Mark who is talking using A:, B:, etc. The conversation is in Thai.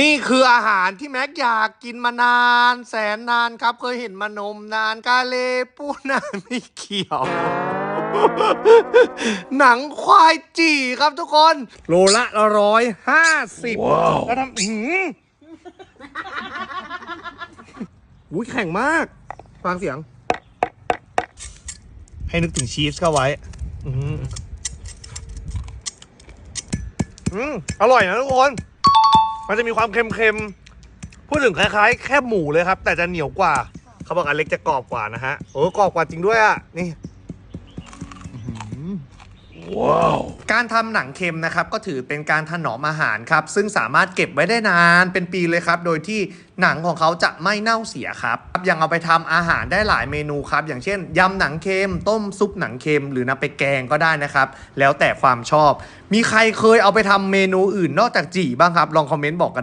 A: นี่คืออาหารที่แม็กอยากกินมานาน แสนนานครับ เคยเห็นมานมนานกาเลปูนานไม่เกี่ยว หนังควายจี่ครับทุกคน โลละร้อยห้าสิบแล้วทำหืมอุ้ยแข็งมาก ฟังเสียง ให้นึกถึงชีสเข้าไว้ อืมอืมอร่อยนะทุกคน มันจะมีความเค็มๆ พูดถึงคล้ายๆ แค่หมูเลยครับ แต่จะเหนียวกว่า เขาบอกอันเล็กจะกรอบกว่านะฮะ โอ้กรอบกว่าจริงด้วยอะ นี่ ว้าวการทำหนังเค็มนะครับก็ถือเป็นการถนอมอาหารครับ ซึ่งสามารถเก็บไว้ได้นานเป็นปีเลยครับ โดยที่หนังของเขาจะไม่เน่าเสียครับยังเอาไปทำอาหารได้หลายเมนูครับ อย่างเช่นยำหนังเค็ม ต้มซุปหนังเค็ม หรือนำไปแกงก็ได้นะครับ แล้วแต่ความชอบ มีใครเคยเอาไปทำเมนูอื่นนอกจากจี่บ้างครับ ลองคอมเมนต์บอกกัน